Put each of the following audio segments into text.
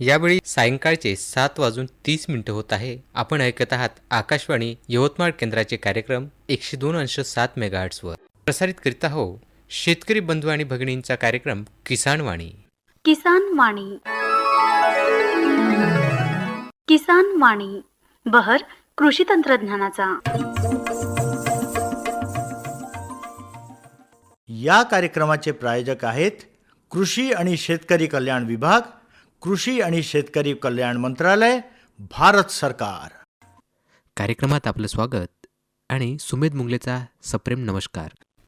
यावेळी सायंकाळचे सात वाजून तीस मिनिटं होत आहे. आपण ऐकत आहात आकाशवाणी यवतमाळ केंद्राचे कार्यक्रम एकशे दोन अंश सात मेगाहर्ट्सवर. प्रसारित करीत आहो शेतकरी बंधू आणि भगिनींचा कार्यक्रम किसान वाणी. किसान वाणी. किसान वाणी बहर कृषी तंत्रज्ञानाचा. या कार्यक्रमाचे प्रायोजक आहेत कृषी आणि शेतकरी कल्याण विभाग कृषी आणि शेतकरी कल्याण मंत्रालय भारत सरकार. कार्यक्रमात आपलं स्वागत आणि सुमेध मुंगलेचा सप्रेम नमस्कार.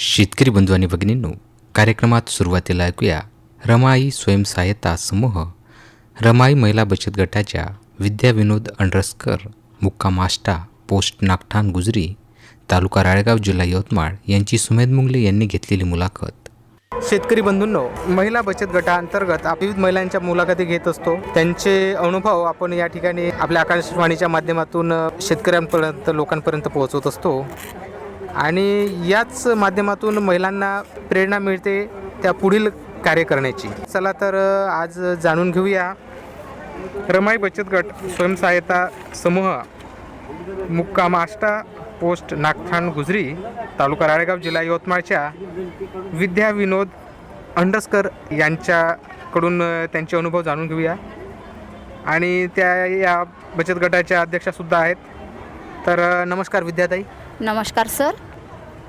शेतकरी बंधू आणि भगिनींनो कार्यक्रमात सुरुवातीला ऐकूया रमाई स्वयंसहायता समूह. रमाई महिला बचत गटाच्या विद्या विनोद अंडरस्कर मुक्काम आष्टा पोस्ट नागठाण गुजरी तालुका राळेगाव जिल्हा यवतमाळ यांची सुमेध मुंगले यांनी घेतलेली मुलाखत. शेतकरी बंधूंनो महिला बचत गटाअंतर्गत विविध महिलांच्या मुलाखती घेत असतो. त्यांचे अनुभव आपण या ठिकाणी आपल्या आकाशवाणीच्या माध्यमातून शेतकऱ्यांपर्यंत लोकांपर्यंत पोहोचवत असतो. आणि याच माध्यमातून महिलांना प्रेरणा मिळते त्या पुढील कार्य करण्याची चला तर आज जाणून घेऊया. रमाई बचत गट स्वयंसहायता समूह मुक्काम आष्टा पोस्ट नागठाण गुजरी तालुका राळेगाव जिल्हा यवतमाळच्या विद्या विनोद अंडस्कर यांच्याकडून त्यांचे अनुभव जाणून घेऊया. आणि त्या या बचत गटाच्या अध्यक्षासुद्धा आहेत. तर नमस्कार विद्याताई. नमस्कार सर.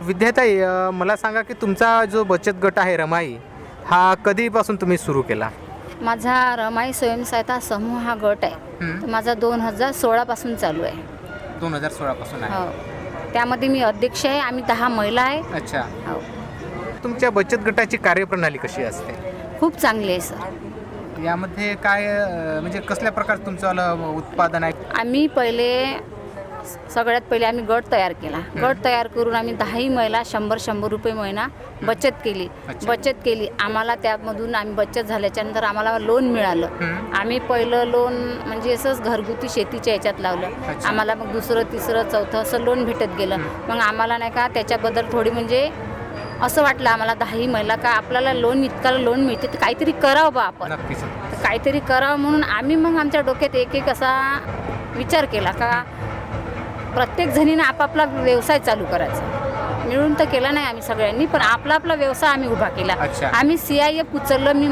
विद्याताई अ, मला सांगा की तुमचा जो बचत गट आहे रमाई हा कधीपासून तुम्ही सुरू केला? माझा रमाई स्वयंसहायता समूह हा गट आहे. माझा दोन हजार सोळापासून चालू आहे. दोन हजार सोळापासून आहे. हो. त्यामध्ये मी अध्यक्ष आहे आम्ही दहा महिला आहे. अच्छा. हो. तुमच्या बचत गटाची कार्यप्रणाली कशी असते? खूप चांगली आहे सर. यामध्ये काय अ, म्हणजे कसल्या प्रकार तुमचं उत्पादन आहे? आम्ही पहिले सगळ्यात पहिले आम्ही गट तयार केला. गट तयार करून आम्ही दहाही महिला शंभर शंभर रुपये महिना बचत केली. बचत केली. आम्हाला त्यामधून आम्ही बचत झाल्याच्यानंतर आम्हाला लोन मिळालं. आम्ही पहिलं लोन म्हणजे असंच घरगुती शेतीच्या याच्यात लावलं. आम्हाला मग दुसरं तिसरं चौथं असं लोन भेटत गेलं. मग आम्हाला नाही का त्याच्याबद्दल थोडी म्हणजे असं वाटलं आम्हाला दहाही महिला का आपल्याला लोन इतका लोन मिळते तर काहीतरी करावं बा आपण. काहीतरी करावं म्हणून आम्ही मग आमच्या डोक्यात एक एक असा विचार केला का प्रत्येक जणीनं आपापला व्यवसाय चालू करायचा. मिळून तर केला नाही आम्ही सगळ्यांनी पण आपला आपला व्यवसाय आम्ही उभा केला. आम्ही सी आय एफ उचललं मी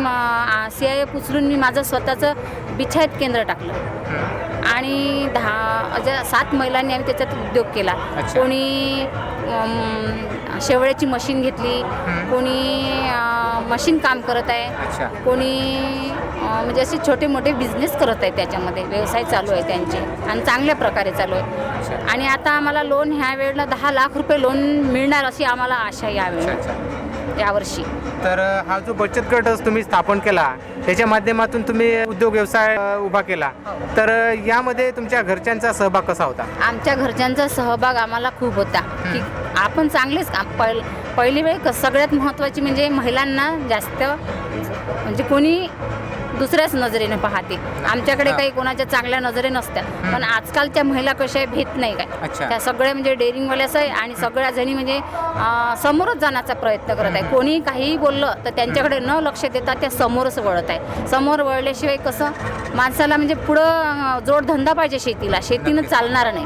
सी आय एफ उचलून मी माझं स्वतःचं बिछायत केंद्र टाकलं. आणि दहा सात महिलांनी आम्ही त्याच्यात उद्योग केला. कोणी शेवळ्याची मशीन घेतली कोणी मशीन काम करत आहे. कोणी अं, म्हणजे असे छोटे मोठे बिझनेस करत आहे त्याच्यामध्ये. व्यवसाय चालू आहे त्यांचे आणि चांगल्या प्रकारे चालू आहे. आणि आता आम्हाला लोन ह्या वेळेला दहा लाख रुपये लोन मिळणार अशी आम्हाला आशा आहे अच्छा अच्छा. यावर्षी. तर हा जो बचत गट तुम्ही स्थापन केला त्याच्या माध्यमातून तुम्ही उद्योग व्यवसाय उभा केला. तर अ, यामध्ये तुमच्या घरच्यांचा सहभाग कसा होता? आमच्या घरच्यांचा सहभाग आम्हाला खूप होता. की आपण चांगलेच काम पहिल पहिली वेळ सगळ्यात महत्त्वाची म्हणजे महिलांना जास्त म्हणजे कोणी दुसऱ्याच नजरेने पाहते. आमच्याकडे काही कोणाच्या चांगल्या नजरे नसत्या. पण आजकालच्या महिला कशा आहे भेट नाही. काय. त्या सगळ्या म्हणजे डेअरिंगवाल्याच आहे आणि सगळ्या जणी म्हणजे समोरच जाण्याचा प्रयत्न करत आहे. कोणी काहीही बोललं तर त्यांच्याकडे न लक्ष देता त्या समोरच वळत आहे. समोर वळल्याशिवाय कसं माणसाला म्हणजे पुढं जोडधंदा पाहिजे शेतीला. शेतीनं चालणार नाही.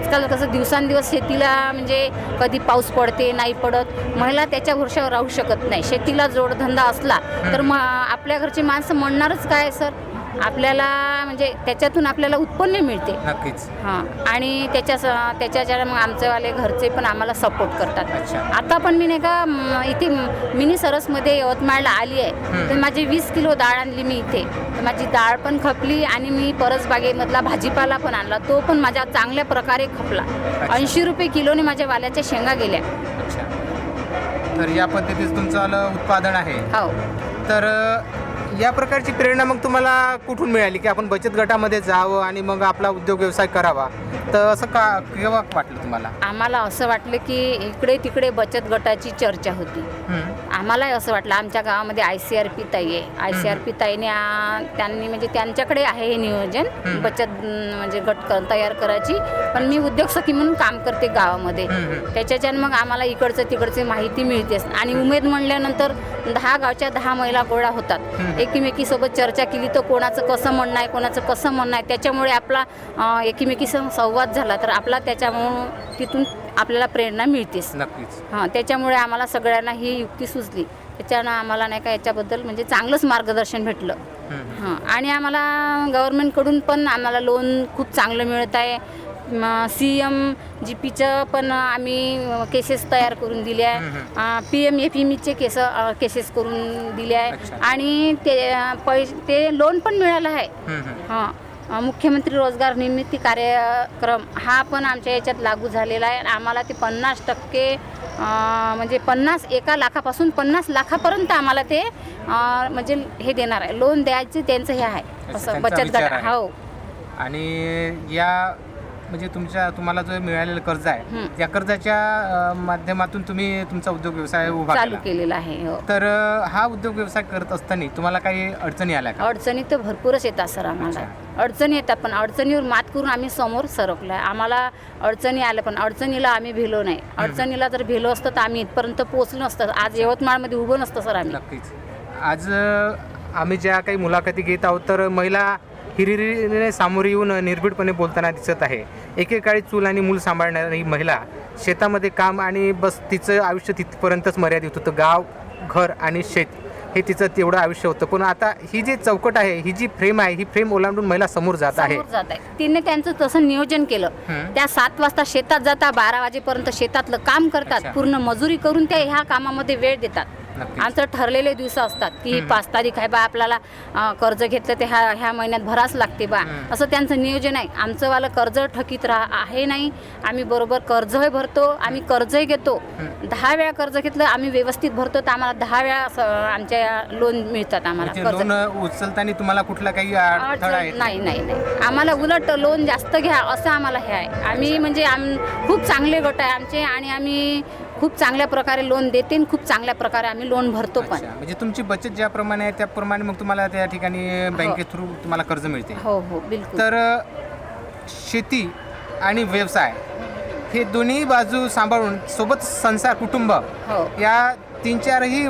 आजकाल कसं दिवसांदिवस शेतीला म्हणजे कधी पाऊस पडते नाही पडत. महिला त्याच्या भरोशावर राहू शकत नाही. शेतीला जोडधंदा असला तर मग आपल्या घरची माणसं म्हणणारच काय सर? आपल्याला म्हणजे त्याच्यातून आपल्याला उत्पन्न मिळते. नक्कीच. हां. आणि त्याच्या त्याच्याच्या मग आमचेवाले घरचे पण आम्हाला सपोर्ट करतात. आता पण मी नाही का इथे मिनी सरसमध्ये यवतमाळला आली आहे. तर माझी वीस किलो डाळ आणली मी इथे. तर माझी डाळ पण खपली आणि मी परसबागेमधला भाजीपाला पण आणला. तो पण माझ्या चांगल्या प्रकारे खपला. ऐंशी रुपये किलोने माझ्या वाल्याच्या शेंगा गेल्या. अच्छा. तर या पद्धतीचं तुमचं आलं उत्पादन आहे. हो. तर या प्रकारची प्रेरणा मग तुम्हाला कुठून मिळाली की आपण बचत गटामध्ये जावं आणि मग आपला उद्योग व्यवसाय करावा? तर असं का केव्हा वाटलं तुम्हाला? आम्हाला असं वाटलं की इकडे तिकडे बचत गटाची चर्चा होती. आम्हालाही असं वाटलं. आमच्या गावामध्ये आय सी आर पी ताई आहे. आय सी आर पी ताईने त्यांनी म्हणजे त्यांच्याकडे आहे हे नियोजन. बचत म्हणजे गट कर तयार करायची. पण मी उद्योग सखी म्हणून काम करते गावामध्ये. त्याच्याच्यानं मग आम्हाला इकडचं तिकडची माहिती मिळतेच. आणि उमेद म्हणल्यानंतर दहा गावच्या दहा महिला गोळा होतात. एकमेकीसोबत चर्चा केली तर कोणाचं कसं म्हणणं आहे कोणाचं कसं म्हणणं आहे त्याच्यामुळे आपला अं, एकमेकीसह संवाद झाला. तर आपला त्याच्यामुळं तिथून आपल्याला प्रेरणा मिळतेच. नक्कीच. हां त्याच्यामुळे आम्हाला सगळ्यांना ही युक्ती सुचली. त्याच्यानं आम्हाला नाही का याच्याबद्दल म्हणजे चांगलंच मार्गदर्शन भेटलं. हां आणि आम्हाला गव्हर्नमेंटकडून पण आम्हाला लोन खूप चांगलं मिळत आहे. सी एम जी पीचं पण आम्ही केसेस तयार करून दिले आहे. पी एम एफ ईचे केस केसेस करून दिले आहे. आणि ते पै ते लोन पण मिळालं आहे. हां. मुख्यमंत्री रोजगार निर्मिती कार्यक्रम हा पण आमच्या याच्यात लागू झालेला आहे. आम्हाला ते पन्नास टक्के म्हणजे पन्नास एका लाखापासून पन्नास लाखापर्यंत आम्हाला ते म्हणजे हे देणार आहे. लोन द्यायचे त्यांचं हे आहे. असं बचत गट. हो. आणि या म्हणजे तुमच्या तुम्हाला जो मिळालेलं कर्ज आहे. या कर्जाच्या माध्यमातून तुम्ही तुमचा उद्योग व्यवसाय उभा चालू केला केलेलं आहे हो. तर हा उद्योग व्यवसाय करत असताना तुम्हाला काही अडचणी आल्या का? अडचणी तर भरपूरच येतात सर आम्हाला. अडचणी येतात पण अडचणीवर मात करून आम्ही समोर सरकलो आहे आम्हाला अडचणी आल्या पण अडचणीला आम्ही भेलो नाही. अडचणीला जर भेलो असतं तर आम्ही इथपर्यंत पोहोचलो नसतं. आज यवतमाळमध्ये उभं नसतं सर आम्ही. नक्कीच. आज आम्ही ज्या काही मुलाखती घेत आहोत तर महिला हिरिरीने सामोरे येऊन निर्भीडपणे बोलताना दिसत आहे. एकेकाळी चूल आणि मूल सांभाळणारी महिला शेतामध्ये काम आणि बस तिचं आयुष्य तिथपर्यंतच मर्यादित होतं गाव घर आणि शेत हे तिचं तेवढं आयुष्य होतं पण आता ही जी चौकट आहे ही जी फ्रेम आहे ही फ्रेम ओलांडून महिला समोर जात आहे समोर जात आहे तिने त्यांचं तसं नियोजन केलं. त्या सात वाजता शेतात जाता बारा वाजेपर्यंत शेतातलं काम करतात. पूर्ण मजुरी करून त्या ह्या कामामध्ये वेळ देतात. आमचं ठरलेले दिवस असतात की पाच तारीख आहे बा आपल्याला कर्ज घेतलं ते ह्या ह्या महिन्यात भराच लागते बा. असं त्यांचं नियोजन आहे. आमचं वालं कर्ज ठकीत राह आहे नाही. आम्ही बरोबर कर्जही भरतो आम्ही कर्जही घेतो. दहा वेळा कर्ज घेतलं आम्ही व्यवस्थित भरतो तर आम्हाला दहा वेळा आमच्या लोन मिळतात आम्हाला म्हणजे कर्ज. उचलताना तुम्हाला कुठला काही नाही नाही नाही. आम्हाला उलट लोन जास्त घ्या असं आम्हाला हे आहे. आम्ही म्हणजे आम खूप चांगले गट आहे आमचे आणि आम्ही खूप चांगल्या प्रकारे लोन देते आणि खूप चांगल्या प्रकारे आम्ही लोन भरतो पण. अच्छा, म्हणजे तुमची बचत ज्याप्रमाणे आहे त्याप्रमाणे मग तुम्हाला त्या ठिकाणी बँके थ्रू तुम्हाला कर्ज मिळते. हो हो बिलकुल. तर अ, शेती आणि व्यवसाय हे दोन्ही बाजू सांभाळून सोबत संसार कुटुंब हो. या तीन चारही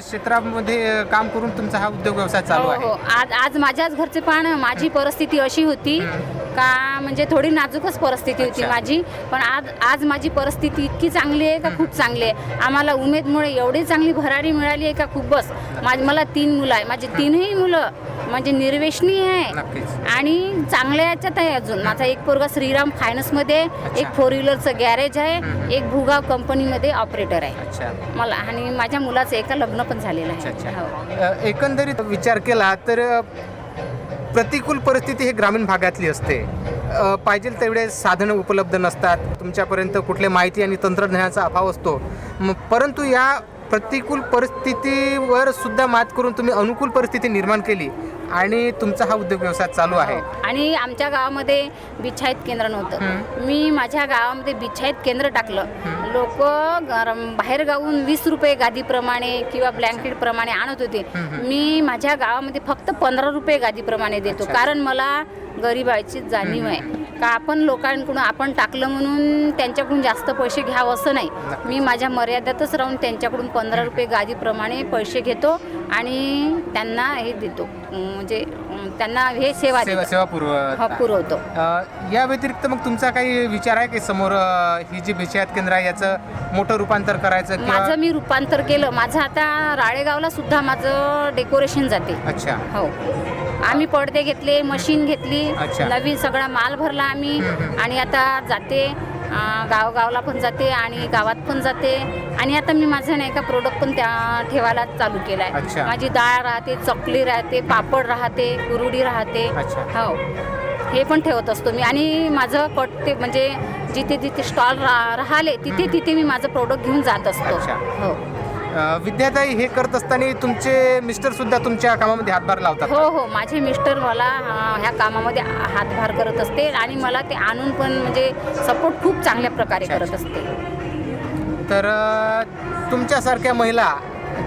क्षेत्रामध्ये काम करून तुमचा हा उद्योग व्यवसाय चालू हो आहे. हो. आज आज माझ्याच घरचे पण माझी परिस्थिती अशी होती का म्हणजे थोडी नाजूकच परिस्थिती होती. माझी. पण आज आज माझी परिस्थिती इतकी चांगली आहे का खूप चांगली आहे. आम्हाला उमेदमुळे एवढी चांगली भरारी मिळाली आहे का खूप बस. माझ मला तीन मुलं आहे. माझी तीनही मुलं म्हणजे निर्वेशनी आहे. आणि चांगल्या याच्यात आहे अजून. माझा एक पोरगा श्रीराम फायनान्समध्ये एक फोर व्हीलरचं गॅरेज आहे. एक भुगाव कंपनीमध्ये ऑपरेटर आहे. अच्छा. मला आणि माझ्या मुलाचं एका लग्न पण झालेलं आहे. हो. अ, एकंदरीत विचार केला तर अ, प्रतिकूल परिस्थिती हे ग्रामीण भागातली असते. अ, पाहिजे तेवढे साधनं उपलब्ध नसतात. तुमच्यापर्यंत कुठल्या माहिती आणि तंत्रज्ञानाचा अभाव असतो. म- परंतु या प्रतिकूल परिस्थितीवर सुद्धा मात करून तुम्ही अनुकूल परिस्थिती निर्माण केली आणि तुमचा हा उद्योग व्यवसाय चालू आहे. आणि आमच्या गावामध्ये बिछाईत केंद्र नव्हतं. मी माझ्या गावामध्ये बिछाईत केंद्र टाकलं. लोक बाहेर गावून वीस रुपये गादीप्रमाणे किंवा ब्लँकेट प्रमाणे आणत होते. मी माझ्या गावामध्ये फक्त पंधरा रुपये गादीप्रमाणे देतो. कारण मला गरिबाची जाणीव आहे. का आपण लोकांकडून आपण टाकलं म्हणून त्यांच्याकडून जास्त पैसे घ्यावं असं नाही. मी माझ्या मर्यादेतच राहून त्यांच्याकडून पंधरा रुपये गादीप्रमाणे पैसे घेतो आणि त्यांना हे देतो. म्हणजे त्यांना हे सेवा सेवा. सेवा हा, पुरवत. या व्यतिरिक्त मग तुमचा काही विचार आहे की समोर ही जी भिषात केंद्र आहे याचं मोठं रूपांतर करायचं माझं मी रूपांतर केलं. माझं आता राळेगावला सुद्धा माझं डेकोरेशन जाते. अच्छा. हो. आम्ही पडदे घेतले मशीन घेतली अच्छा. नवीन सगळा माल भरला आम्ही. आणि आता जाते अं, गावगावला पण जाते आणि गावात पण जाते. आणि आता मी माझं नाही का प्रोडक्ट पण त्या ठेवायला चालू केला अच्छा. आहे माझी डाळ राहते चकली राहते पापड राहते कुरुडी राहते. अच्छा. हो. हे पण ठेवत असतो मी. आणि माझं कट ते म्हणजे जिथे जिथे स्टॉल राहिले तिथे तिथे मी माझं प्रोडक्ट घेऊन जात असतो. अच्छा. हो. विद्याताई हे करत असताना तुमचे मिस्टर सुद्धा तुमच्या कामामध्ये हातभार लावतात हो हो. माझे मिस्टर मला अं, ह्या कामामध्ये हातभार करत असते आणि मला ते आणून पण म्हणजे सपोर्ट खूप चांगल्या प्रकारे करत असते. तर अ, तुमच्यासारख्या महिला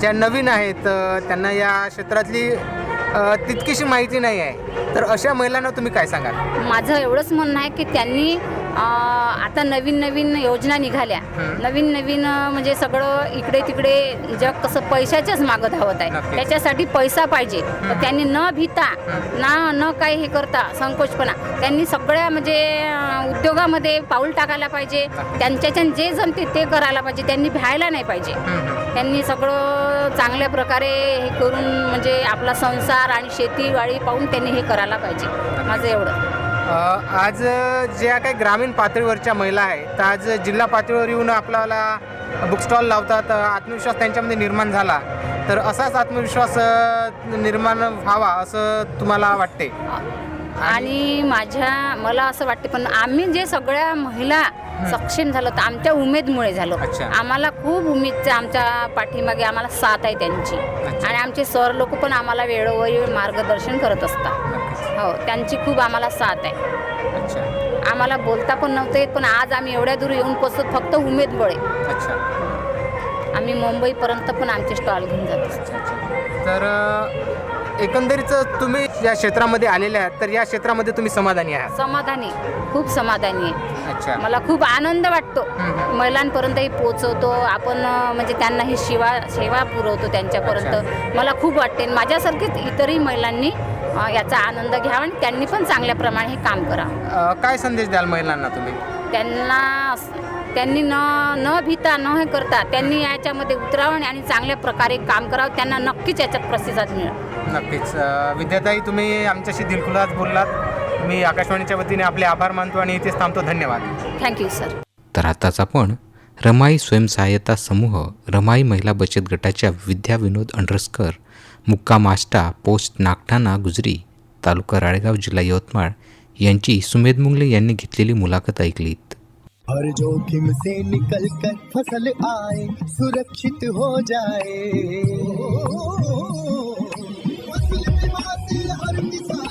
ज्या नवीन आहेत अ, त्यांना या क्षेत्रातली अ, तितकीशी माहिती नाही आहे. तर अशा महिलांना तुम्ही काय सांगाल? माझं एवढंच म्हणणं आहे की त्यांनी आता नवीन नवीन योजना निघाल्या. नवीन नवीन म्हणजे सगळं इकडे तिकडे जग कसं पैशाच्याच मागं धावत आहे. त्याच्यासाठी पैसा पाहिजे. तर त्यांनी न भीता ना न काही हे करता संकोचपणा त्यांनी सगळ्या म्हणजे उद्योगामध्ये पाऊल टाकायला पाहिजे. त्यांच्याच्यान जे जमते ते करायला पाहिजे. त्यांनी भ्यायला नाही पाहिजे. त्यांनी सगळं चांगल्या प्रकारे हे करून म्हणजे आपला संसार आणि शेतीवाडी पाहून त्यांनी हे करायला पाहिजे. माझं एवढं. आज ज्या काही ग्रामीण पातळीवरच्या महिला आहेत तर आज जिल्हा पातळीवर येऊन आपल्याला बुक स्टॉल लावतात आत्मविश्वास त्यांच्यामध्ये निर्माण झाला. तर असाच आत्मविश्वास निर्माण व्हावा असं तुम्हाला वाटते? आणि माझ्या मला असं वाटते पण आम्ही जे सगळ्या महिला सक्षम झालो तर आमच्या उमेदमुळे झालो. आम्हाला खूप उमेदचं आमच्या पाठीमागे आम्हाला साथ आहे त्यांची. आणि आमचे सर लोक पण आम्हाला वेळोवेळी मार्गदर्शन करत असतात. हो त्यांची खूप आम्हाला साथ आहे. अच्छा. आम्हाला बोलता पण नव्हतं येत पण आज आम्ही एवढ्या दूर येऊन पोचत फक्त उमेदमुळे अच्छा. आम्ही मुंबईपर्यंत पण आमचे स्टॉल घेऊन जातो तर अ, एकंदरीत तुम्ही या क्षेत्रामध्ये आलेले आहात तर या क्षेत्रामध्ये तुम्ही समाधानी आहात? समाधानी खूप समाधानी आहे. अच्छा. मला खूप आनंद वाटतो हम्म. महिलांपर्यंतही पोचवतो आपण अं, म्हणजे त्यांना ही सेवा सेवा पुरवतो त्यांच्यापर्यंत. मला खूप वाटते आणि माझ्यासारखेच इतरही महिलांनी याचा आनंद घ्यावा आणि त्यांनी पण चांगल्या प्रमाणे हे काम करावं अ, काय संदेश द्याल महिलांना तुम्ही? त्यांना त्यांनी न न भीता न हे करता त्यांनी याच्यामध्ये उतरावं आणि चांगल्या प्रकारे काम करावं. त्यांना नक्कीच याच्यात प्रतिसाद मिळेल. नक्कीच. अ, विद्याताई तुम्ही आमच्याशी दिलखुलास बोललात. मी आकाशवाणीच्या वतीने आपले आभार मानतो आणि इथेच थांबतो. धन्यवाद. थँक्यू सर तर आताच आपण रमाई स्वयंसहाय्यता समूह रमाई महिला बचत गटाच्या विद्या विनोद अंडरस्कर मुक्काम आष्टा पोस्ट नागठाणा गुजरी तालुका राळेगाव जिल्हा यवतमाळ यांची सुमेध मुंगले यांनी घेतलेली मुलाखत ऐकलीत. हर जोखिम से निकल कर फसल आए सुरक्षित हो जाए। फसल हर किसान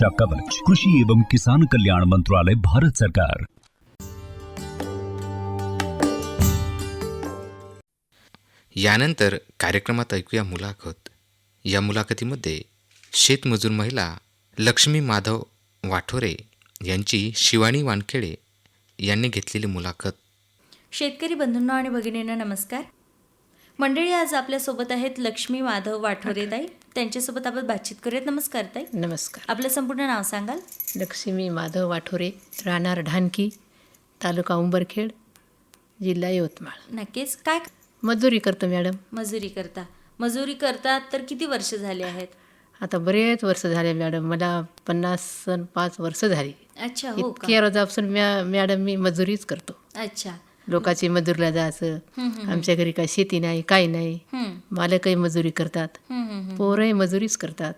कवच कृषी एवं किसान कल्याण मंत्रालय भारत सरकार। यानंतर कार्यक्रमात ऐकूया मुलाखत. या मुलाखतीमध्ये शेतमजूर महिला लक्ष्मी माधव वाठोरे यांची शिवानी वानखेडे यांनी घेतलेली मुलाखत. शेतकरी बंधूंनो आणि भगिनींनो नमस्कार. मंडळी आज आपल्यासोबत आहेत लक्ष्मी माधव वाठोरेताई त्यांच्यासोबत आपण बातचीत करूयात. नमस्कार ताई. नमस्कार. आपलं संपूर्ण नाव सांगाल. लक्ष्मी माधव वाठोरे राहणार ढानकी तालुका उंबरखेड जिल्हा यवतमाळ. नक्कीच. काय? मजुरी करतो मॅडम. मजुरी करता मजुरी करतात तर किती वर्ष झाले आहेत? आता बरेच वर्ष झाले मॅडम. मला पन्नास अन् पाच वर्ष झाली. अच्छा हो का? इतक्या रोजापासून मॅ मॅडम मी मजुरीच करतो. अच्छा. लोकांची मजुरीला जायचं. आमच्या घरी काही शेती नाही काही नाही. मालकही मजुरी करतात. पोरंही मजुरीच करतात.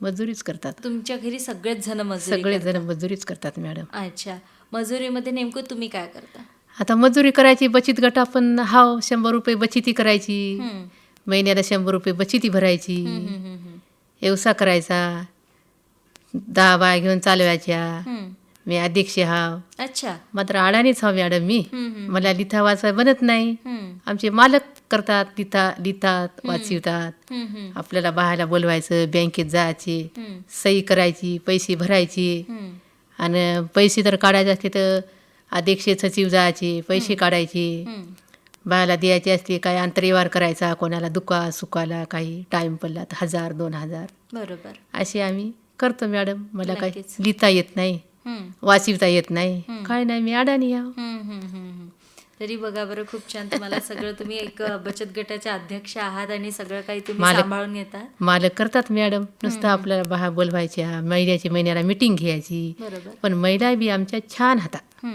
मजुरीच करतात तुमच्या घरी सगळेच जण सगळे. जण मजुरीच करतात मॅडम अच्छा मजुरीमध्ये नेमकं तुम्ही काय करता आता मजुरी करायची बचत गट आपण हाव शंभर रुपये बचती करायची. महिन्याला शंभर रुपये बचती भरायची. व्यवसाय करायचा दहा बाया घेऊन चालवायच्या. मी अध्यक्ष हाव अच्छा मात्र अडाणीच हाव मॅडम मी. मला लिथा वाचा बनत नाही. आमचे मालक करतात लिथा लिहितात वाचवतात. आपल्याला बाहेर बोलवायचं बँकेत जायचे. सही करायची पैसे भरायचे. आणि पैसे जर काढायचे असले तर अध्यक्ष सचिव जायचे पैसे काढायचे. बायाला द्यायचे असते काही आंतरव्यवहार करायचा कोणाला दुका सुकाला काही टाईम पडला तर हजार दोन हजार बरोबर असे आम्ही करतो मॅडम मला काही. लिहिता येत नाही. वाचवता येत नाही. काय नाही मी अडाणी हम्म. तरी बघा बरं खूप छान तुम्हाला सगळं तुम्ही एक बचत गटाचे अध्यक्ष आहात आणि सगळं काही तुम्ही मालक- सांभाळून घेता मालक करतात मॅडम. नुसतं आपल्याला बाहेर बोलवायच्या महिन्याची महिन्याला मिटिंग घ्यायची. बरोबर. पण महिला बी आमच्या छान हातात.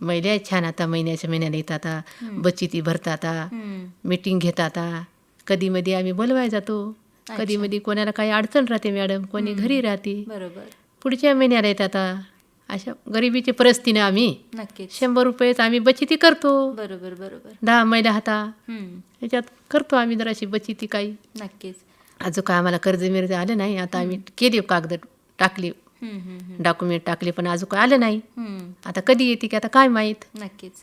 महिला छान आता महिन्याच्या महिन्याला येतात. बचती भरतात. मिटिंग घेतात कधी मध्ये आम्ही बोलवाय जातो. कधी मध्ये कोणाला काही अडचण राहते मॅडम कोणी घरी राहते. बरोबर. पुढच्या महिन्याला येतात अशा गरिबीची परिस्थितीने आम्ही नक्कीच. शंभर रुपयेच आम्ही बचती करतो. बरोबर बरोबर. दहा महिला हाता. याच्यात करतो आम्ही जराशी बचती काही. नक्कीच. अजून काय आम्हाला कर्ज मिर्ज आलं नाही. आता आम्ही केली कागद टाकली. डॉक्युमेंट टाकले पण अजून काय आलं नाही. आता कधी येते की आता काय माहीत. नक्कीच.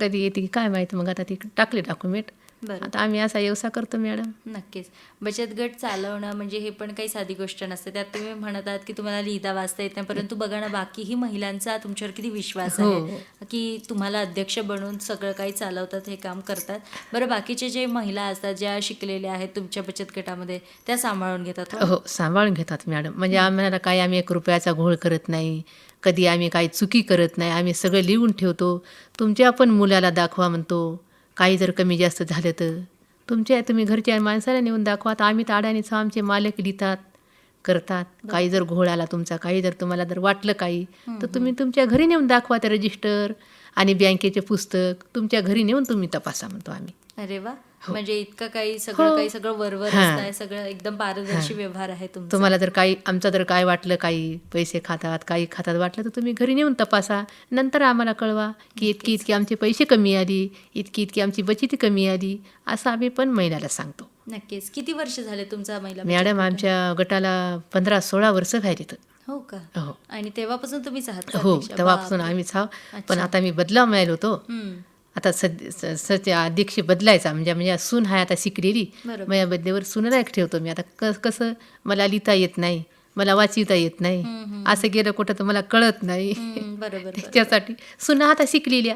कधी येते की काय माहीत. मग आता ती टाकले डॉक्युमेंट. आता आम्ही असा व्यवसाय करतो मॅडम. नक्कीच. बचत गट चालवणं म्हणजे हे पण काही साधी गोष्ट नसते. त्यात तुम्ही म्हणत आहात की तुम्हाला लिहिता वाचता येत नाही परंतु बघा ना बाकीही महिलांचा तुमच्यावर किती विश्वास हो. आहे की तुम्हाला अध्यक्ष बनवून सगळं काही चालवतात हे काम करतात. बरं बाकीचे जे महिला असतात ज्या शिकलेल्या आहेत तुमच्या बचत गटामध्ये त्या सांभाळून घेतात हो? हो सांभाळून घेतात मॅडम. म्हणजे आम्हाला काही आम्ही एक रुपयाचा घोळ करत नाही कधी आम्ही काही चुकी करत नाही आम्ही सगळं लिहून ठेवतो. तुमच्या पण मुलाला दाखवा म्हणतो काही जर कमी जास्त झालं तर? तुमच्या तुम्ही घरच्या माणसाला नेऊन दाखवा. तर आम्ही आहो, आमचे मालक लिहितात करतात. काही जर घोळ आला तुमचा काही जर तुम्हाला जर वाटलं काही तर तुम्ही तुमच्या घरी नेऊन दाखवा ते रजिस्टर आणि बँकेचे पुस्तक. तुमच्या घरी नेऊन तुम्ही तपासा म्हणतो आम्ही. अरे वा. म्हणजे इतकं काही सगळं हो. काही सगळं वरवर हां. सगळं एकदम पारदर्शी व्यवहार आहे तुम्हाला जर काही आमचं जर काय वाटलं काही पैसे खातात काही खातात वाटलं तर तुम्ही घरी नेऊन तपासा नंतर आम्हाला कळवा की इतकी इतकी आमचे पैसे कमी आली इतकी इतकी आमची बचती कमी आली असं आम्ही पण महिलाला सांगतो नक्कीच किती वर्ष झाले तुमचा महिला मॅडम? आमच्या गटाला पंधरा सोळा वर्ष व्हायली तर हो का हो आणि तेव्हापासून तुम्हीच आहात हो? तेव्हापासून. आम्हीच आहो पण. आता मी बदलाव मिळालो होतो. आता सध्या स- सध्या अध्यक्ष बदलायचा म्हणजे म्हणजे सून आहे आता शिकलेली. माझ्या बदलेवर सूनला एक ठेवतो मी. आता क कसं मला लिहिता येत नाही मला वाचिता येत नाही. असं गेलं कुठं तर मला कळत नाही. त्याच्यासाठी सुना आता शिकलेल्या.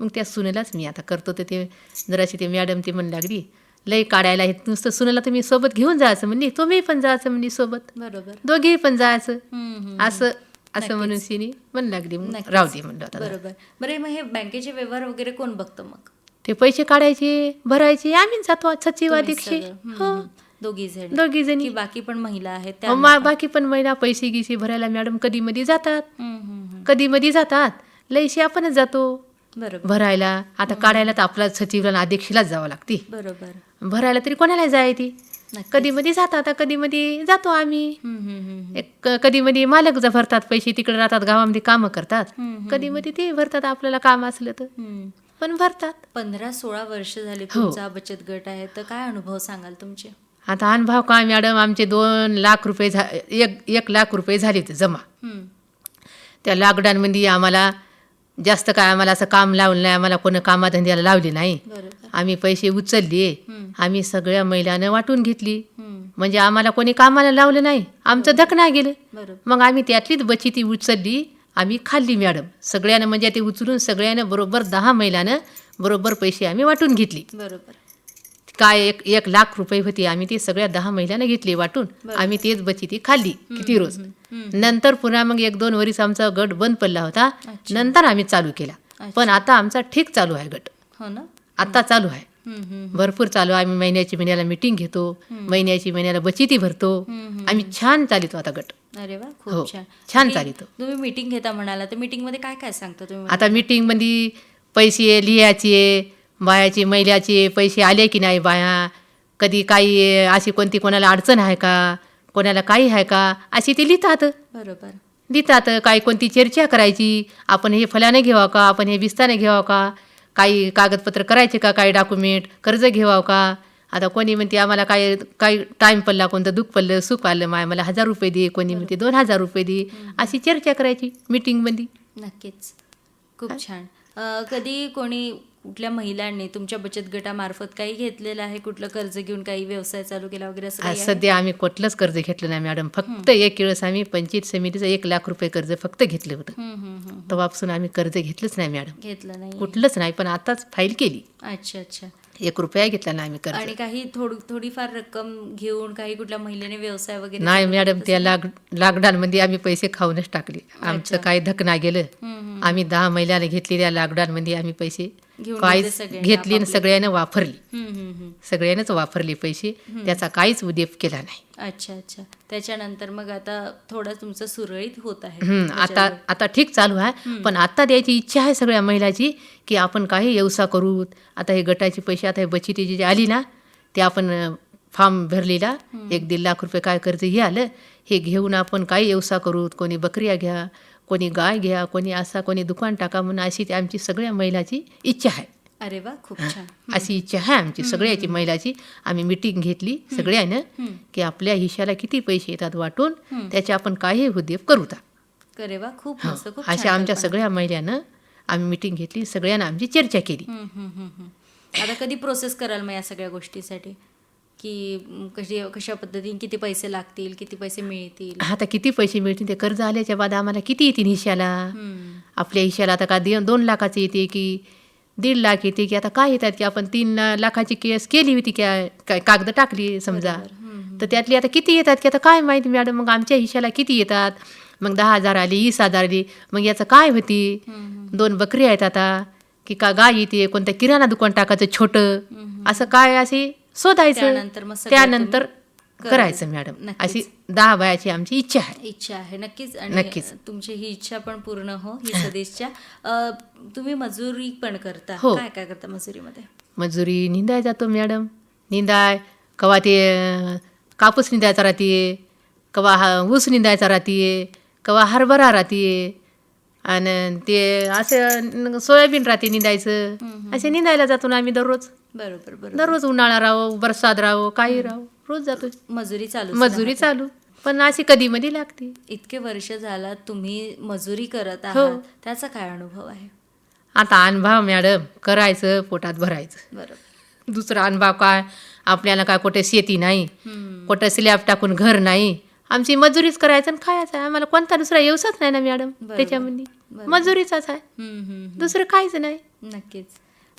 मग त्या सुनेलाच मी आता करतो तर ते जराशी ते मॅडम ती म्हणू लागली लय काढायला हे नुसतं सुनेला तुम्ही सोबत घेऊन जायचं म्हणली तुम्ही पण जायचं म्हणली सोबत. बरोबर. दोघेही पण जायचं. असं असं. म्हणून सिनी म्हणू लागली. राहू दे म्हणलं आता. बरोबर. बरं मग हे बँकेचे व्यवहार वगैरे कोण बघतं मग? ते पैसे काढायचे भरायचे आम्ही जातो सचिव अध्यक्ष. दोघी जण. दोघी जणी. की बाकी पण महिला आहेत? बाकी पण महिला पैसे गिसे भरायला मॅडम कधी मध्ये जातात. कधी मध्ये जातात. लयशी आपणच जातो. बरोबर. भरायला. आता काढायला तर आपला सचिवला अध्यक्षलाच जावं लागते. बरोबर. भरायला तरी कोणाला जाय ती नक्कीच. कधी मध्ये जातात आता कधी मध्ये जातो आम्ही. कधी मध्ये मालक ज भरतात पैसे तिकडे राहतात गावामध्ये कामं करतात. कधी मध्ये ते भरतात आपल्याला काम असलं तर. पण भरतात. पंधरा सोळा वर्ष झाली हो. तुमचा बचत गट आहे तर काय अनुभव सांगाल तुमचे? आता अनुभव काय मॅडम आमचे दोन लाख रुपये एक एक लाख रुपये झाले जमा. त्या लॉकडाऊनमध्ये आम्हाला जास्त काय आम्हाला असं काम लावलं नाही आम्हाला कोणी कामाधंद्याला लावले नाही. आम्ही पैसे उचलले. आम्ही सगळ्या महिलांना वाटून घेतली. म्हणजे आम्हाला कोणी कामाला लावलं नाही. आमचं धक नाही गेलं. मग आम्ही त्यातलीच बचती उचलली आम्ही खाल्ली मॅडम. सगळ्यानं म्हणजे ते उचलून सगळ्यानं बरोबर दहा महिलानं बरोबर पैसे आम्ही वाटून घेतली. बरोबर. काय एक एक लाख रुपये होती आम्ही ते सगळ्या दहा महिलांना घेतली वाटून. आम्ही तेच बचती खाल्ली किती रोज. नंतर पुन्हा मग एक दोन वरीस आमचा गट बंद पडला होता. नंतर आम्ही चालू केला. पण आता आमचा ठीक चालू आहे गट. हो ना? आता चालू आहे. भरपूर चालू आहे. आम्ही महिन्याची महिन्याला मिटिंग घेतो. महिन्याची महिन्याला बचती भरतो. आम्ही छान चालितो आता गट. अरे वा हो, खूप छान छान चालितो. तुम्ही मीटिंग घेता म्हणाला तर मीटिंगमध्ये काय काय सांगता तुम्ही? आता मीटिंगमध्ये पैसे लिहायचे बायाची महिल्याचे पैसे आले की नाही बाया? कधी काही अशी कोणती कोणाला अडचण आहे का? कोणाला काही आहे का? अशी ते लिहितात. बरोबर. लिहितात काही कोणती चर्चा करायची? आपण हे फलाने घेवा का? आपण हे विस्ताने घेवा का? काही कागदपत्र करायचे का? काही डॉक्युमेंट कर्ज घेवावं का? आता कोणी म्हणते आम्हाला काय काही टाईम पडला कोणतं दुःख पडलं सुख आलं माय मला हजार रुपये दे. कोणी म्हणते दोन हजार रुपये दे. अशी चर्चा करायची मीटिंगमध्ये नक्कीच. खूप छान. कधी कोणी कुठल्या महिलांनी तुमच्या बचत गटामार्फत काही घेतलेलं आहे? कुठलं कर्ज घेऊन काही व्यवसाय चालू केला वगैरे असं आज काही आहे? सध्या आम्ही कुठलंच कर्ज घेतलं नाही मॅडम. फक्त एक वेळेस आम्ही पंचायत समितीचं एक लाख रुपये कर्ज फक्त घेतलं होतं. हम्म, हम्म, हम्म. तेव्हापासून आम्ही कर्ज घेतलंच नाही मॅडम. घेतलं नाही. कुठलंच नाही पण आताच फाईल केली. अच्छा अच्छा. एक रुपया घेतला नाही आम्ही कर्ज. आणि काही थोडी थोडीफार रक्कम घेऊन काही कुठल्या महिलेने व्यवसाय वगैरे नाही मॅडम त्या? लाक लॉकडाऊनमध्ये आम्ही पैसे खाऊनच टाकले. आमचं काही धक नाही गेलं. हम्म, हम्म. आम्ही दहा महिन्याला घेतलेल्या लॉकडाऊनमध्ये आम्ही पैसे काहीच घेतले आणि. सगळ्यानं वापरली. सगळ्यानंच वापरले पैसे. त्याचा काहीच उद्योग केला नाही अच्छा अच्छा त्याच्यानंतर मग आता थोडं तुमचं सुरळीत होत आहे आता. आता ठीक चालू आहे. पण आता द्यायची इच्छा आहे सगळ्या महिलाची की आपण काही व्यवसाय करू आता हे गटाचे पैसे आता हे बचतीची जी आली ना ते आपण फॉर्म भरलेला. एक दीड लाख रुपये काय कर्ज हे आलं हे घेऊन आपण काही व्यवसाय करू कोणी बकऱ्या घ्या कोणी गाय घ्या कोणी असा कोणी दुकान टाका म्हणून अशी आमची सगळ्या महिलाची इच्छा आहे अरे वा खूप. छान अशी इच्छा आहे आमची सगळ्याची. महिलाची आम्ही मिटिंग घेतली. सगळ्यानं. की आपल्या हिशाला किती पैसे येतात वाटून. त्याचे आपण काही उद्योग करू अरे वा खूप अशा आमच्या. सगळ्या महिलानं आम्ही मिटिंग घेतली सगळ्यांना आमची चर्चा केली. आता कधी प्रोसेस कराल मग या सगळ्या गोष्टीसाठी की कशी कशा पद्धतीने किती पैसे लागतील किती पैसे मिळतील? आता किती पैसे मिळतील ते कर्ज आल्याच्या बाद आम्हाला किती येतील हिशाला. आपल्या हिशाला आता का दोन लाखाचे येते की दीड लाख येते की आता काय येतात की आपण तीन लाखाची केस केली होती काय काय कागद टाकली समजा. तर त्यातली आता किती येतात की आता काय माहिती मॅडम मग आमच्या हिशाला किती येतात? मग दहा हजार आली वीस हजार आली मग याचं काय होती? दोन बकरी आहेत आता की का गाय येते कोणतं किराणा दुकान टाकायचं छोटं? असं काय असे शोधायचं त्यानंतर मग सगळं त्यानंतर तुम्ही करायचं. मॅडम नक्कीच. अशी दहा वयाची आमची इच्छा आहे इच्छा आहे नक्कीच आणि नक्कीच. तुमची ही इच्छा पण पूर्ण हो ही सदेशच्या अ, तुम्ही मजुरी पण करता हो. काय काय करता मजुरीमध्ये मजुरी निंदाय जातो मॅडम निंदाय कवा ते अं, कापूस निंदायचा राहते कवा हा ऊस निंदायचा राहते कवा हरभरा राहते आणि ते असं सोयाबीन राहते निंदायचं. असे निंदायला जातो ना आम्ही दररोज. बरोबर बरोबर. दररोज उन्हाळा राहो बरसात राहो काही राहो रोज जातो मजुरी चालू मजुरी चालू. पण अशी कधी मध्ये लागते. इतके वर्ष झाला तुम्ही मजुरी करत हो. आहात त्याचा काय अनुभव आहे? आता अनुभव मॅडम करायचं पोटात भरायचं. बरोबर. दुसरा अनुभव काय? आपल्याला काय कुठे शेती नाही. कुठं स्लॅब टाकून घर नाही. आमची मजुरीच करायचं आणि खायचं. आम्हाला कोणता दुसरा व्यवसायच नाही ना मॅडम. त्याच्यामध्ये. मजुरीचाच आहे. दुसरं काहीच नाही. नक्कीच.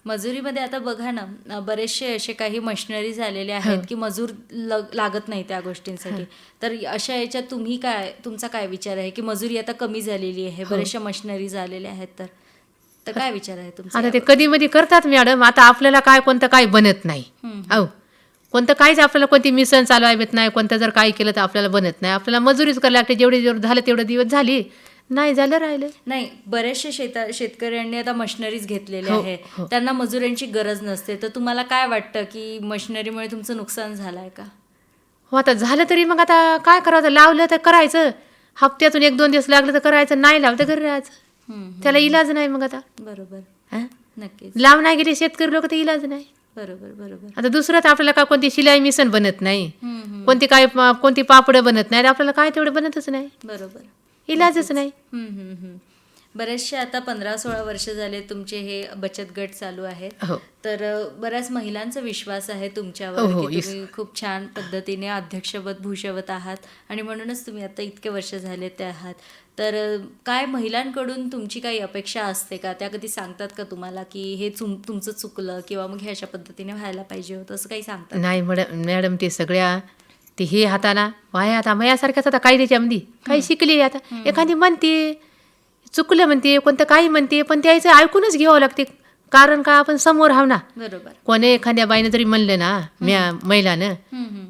मजुरीमध्ये आता बघा ना बरेचसे असे काही मशिनरी झालेले आहेत. की मजूर लग- लागत नाही त्या गोष्टींसाठी. तर अशा याच्यात तुम्ही काय तुमचा काय विचार आहे की मजुरी आता कमी झालेली आहे हो. बरेचशा मशिनरी झालेल्या आहेत तर? तर काय विचार आहे तुमचा आता ते? कधी मध्ये करतात मॅडम आता आपल्याला काय कोणतं काही बनत नाही. अहो कोणतं काहीच आपल्याला कोणती मिसन चालवायला येत नाही कोणतं जर काही केलं तर आपल्याला बनत नाही. आपल्याला मजुरीच करायला लागते जेवढे जेवढं झालं तेवढं दिवस झाली. नाही झालं राहिलं? नाही बरेचसे शेता शेतकऱ्यांनी आता मशिनरीज घेतलेल्या हो, आहे हो. त्यांना मजुरांची गरज नसते. तर तुम्हाला काय वाटतं की मशिनरीमुळे तुमचं नुकसान झालं आहे का? हो आता झालं तरी मग आता काय करावं? लावलं तर करायचं. हप्त्यातून एक दोन दिवस लागलं तर करायचं. नाही लावलं तर घरी राहायचं. हम्म, त्याला इलाज नाही मग आता. बरोबर. हं? नक्कीच. लांब नाही गेले शेतकरी लोक तर इलाज नाही. बरोबर बरोबर. आता दुसरं तर आपल्याला काय कोणती शिलाई मिसन बनत नाही. हम्म, हम्म. कोणती काय कोणती पापडं बनत नाही. आपल्याला काय तेवढं बनतच नाही. बरोबर. इलाजच नाही. बरेचसे आता पंधरा सोळा वर्ष झाले तुमचे हे बचत गट चालू आहेत. हो. तर बऱ्याच महिलांचा विश्वास आहे तुमच्यावर हो, हो, की तुम्ही खूप छान पद्धतीने अध्यक्षपद भूषवत आहात आणि म्हणूनच तुम्ही आता इतके वर्ष झाले ते आहात. तर काय महिलांकडून तुमची काही अपेक्षा असते का? त्या कधी सांगतात का तुम्हाला की हे तुम तुमचं चुकलं किंवा मग हे अशा पद्धतीने व्हायला पाहिजे होतं? असं काही सांगतात? नाही मॅडम मॅडम ते सगळ्या ते हे हाताना वाया आता मयासारख्याच आता काही त्याच्यामध्ये काही शिकली आता. एखादी म्हणते चुकलं म्हणते कोणतं काही म्हणते पण त्याचं ऐकूनच घ्यावं लागते. कारण का आपण समोर हाव ना. बरोबर. कोणी एखाद्या बाईनं जरी म्हणलं ना म्या महिलानं.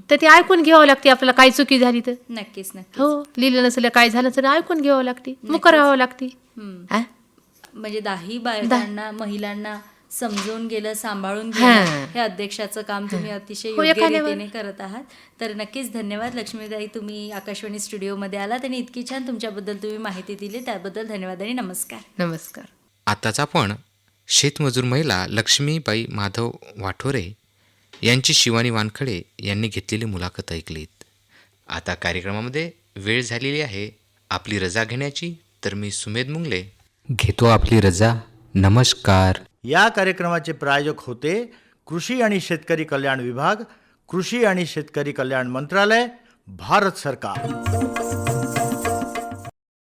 तर ते ऐकून घ्यावं लागते आपल्याला काही चुकी झाली तर. नक्कीच नक्कीच. हो लिहिलं नसलं काय झालं तर ऐकून घ्यावं लागते. मुकर राहावं लागते? म्हणजे दाही बायकांना महिलांना समजून गेलं सांभाळून हां. गेलं हे अध्यक्षाचं काम तुम्ही अतिशय हो, योग्य एखाद्या रीतीने करत आहात. तर नक्कीच धन्यवाद. लक्ष्मीताई तुम्ही आकाशवाणी स्टुडिओमध्ये आलात आणि इतकी छान तुमच्याबद्दल तुम्ही माहिती दिली त्याबद्दल धन्यवाद आणि नमस्कार. नमस्कार. आताच आपण शेतमजूर महिला लक्ष्मीबाई माधव वाठोरे यांची शिवानी वानखडे यांनी घेतलेली मुलाखत ऐकलीत. आता कार्यक्रमामध्ये वेळ झालेली आहे. आपली रजा घेण्याची तर मी सुमेध मुंगले. घेतो आपली रजा. नमस्कार. या कार्यक्रमाचे प्रायोजक होते कृषी आणि शेतकरी कल्याण विभाग कृषी आणि शेतकरी कल्याण मंत्रालय भारत सरकार.